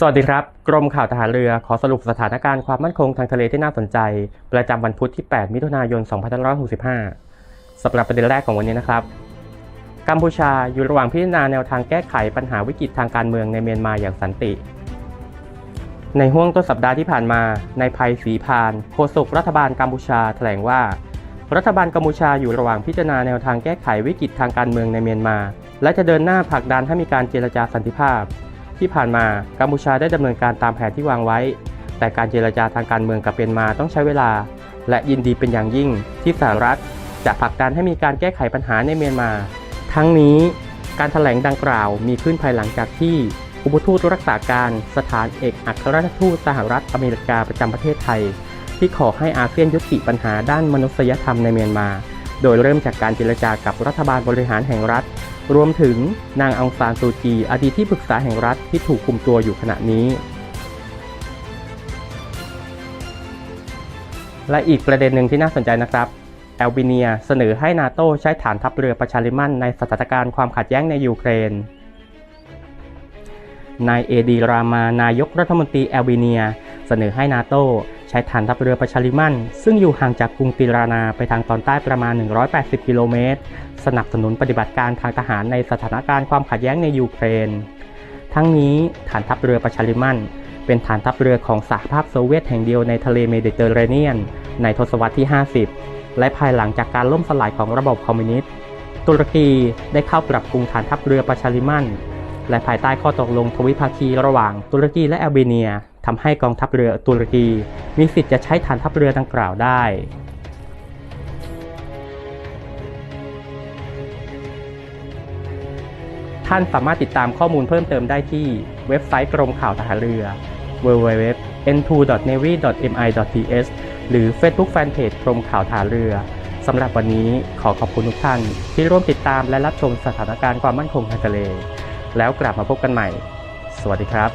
สวัสดีครับ กรมข่าวทหารเรือขอสรุปสถานการณ์ความมั่นคงทางทะเลที่น่าสนใจ ประจำวันพุธที่ 8 มิถุนายน 2565 สำหรับประเด็นแรกของวันนี้นะครับ กัมพูชาอยู่ระหว่างพิจารณาแนวทางแก้ไขปัญหาวิกฤตทางการเมืองในเมียนมาอย่างสันติ ในห้วงต้นสัปดาห์ที่ผ่านมา ในภัยศรีพานโฆษกรัฐบาลกัมพูชาแถลงว่า รัฐบาลกัมพูชาอยู่ระหว่างพิจารณาแนวทางแก้ไขวิกฤตทางการเมืองในเมียนมา และจะเดินหน้าผลักดันให้มีการเจรจาสันติภาพ ที่ผ่านมากัมพูชาได้ดำเนินการตามแผนที่วางไว้ แต่การเจรจาทางการเมืองกับเมียนมาต้องใช้เวลา และยินดีเป็นอย่างยิ่ง ที่สหรัฐจะผลักดันให้มีการแก้ไขปัญหาในเมียนมา ทั้งนี้การถแถลงดังกล่าวมีขึ้นภายหลังจากที่อุปทูตรักษาการสถานเอกอัครราชทูตสหรัฐอเมริกาประจำประเทศไทย ที่ขอให้อาเซียนยุติปัญหาด้านมนุษยธรรมในเมียนมา โดยเริ่มจากการเจรจากับรัฐบาลบริหารแห่งรัฐ รวมถึงนางองซานซูจี อดีตที่ปรึกษาแห่งรัฐที่ถูกคุมตัวอยู่ขณะนี้ และอีกประเด็นหนึ่งที่น่าสนใจนะครับแอลเบเนียเสนอให้นาโตใช้ฐานทัพเรือประชาลิมันในสถานการณ์ความขัดแย้งในยูเครนนายเอดีรามานายกรัฐมนตรีแอลเบเนีย เสนอให้นาโตใช้ฐานทัพเรือประชาลิมัน ซึ่งอยู่ห่างจากกรุงติรานาไปทางตอนใต้ประมาณ 180 กิโลเมตร สนับสนุนปฏิบัติการทางทหารในสถานการณ์ความขัดแย้งในยูเครน ทั้งนี้ฐานทัพเรือประชาลิมัน เป็นฐานทัพเรือของสหภาพโซเวียตแห่งเดียวในทะเลเมดิเตอร์เรเนียน ในทศวรรษที่ 50 และภายหลังจากการล่มสลายของระบบคอมมิวนิสต์ ตุรกีได้เข้าปรับปรุงฐานทัพเรือประชาลิมัน และภายใต้ข้อตกลงทวิภาคีระหว่างตุรกีและแอลเบเนียทำให้กองทัพเรือตุรกีมีสิทธิ์จะใช้ฐานทัพเรือดังกล่าวได้ท่านสามารถติดตามข้อมูลเพิ่มเติมได้ที่เว็บไซต์กรมข่าวทหารเรือ www.n2.navy.mi.th หรือ Facebook Fanpage กรมข่าวทหารเรือ สำหรับวันนี้ขอขอบคุณทุกท่านที่ร่วมติดตามและรับชมสถานการณ์ความมั่นคงทางทะเล แล้วกลับมาพบกันใหม่ สวัสดีครับ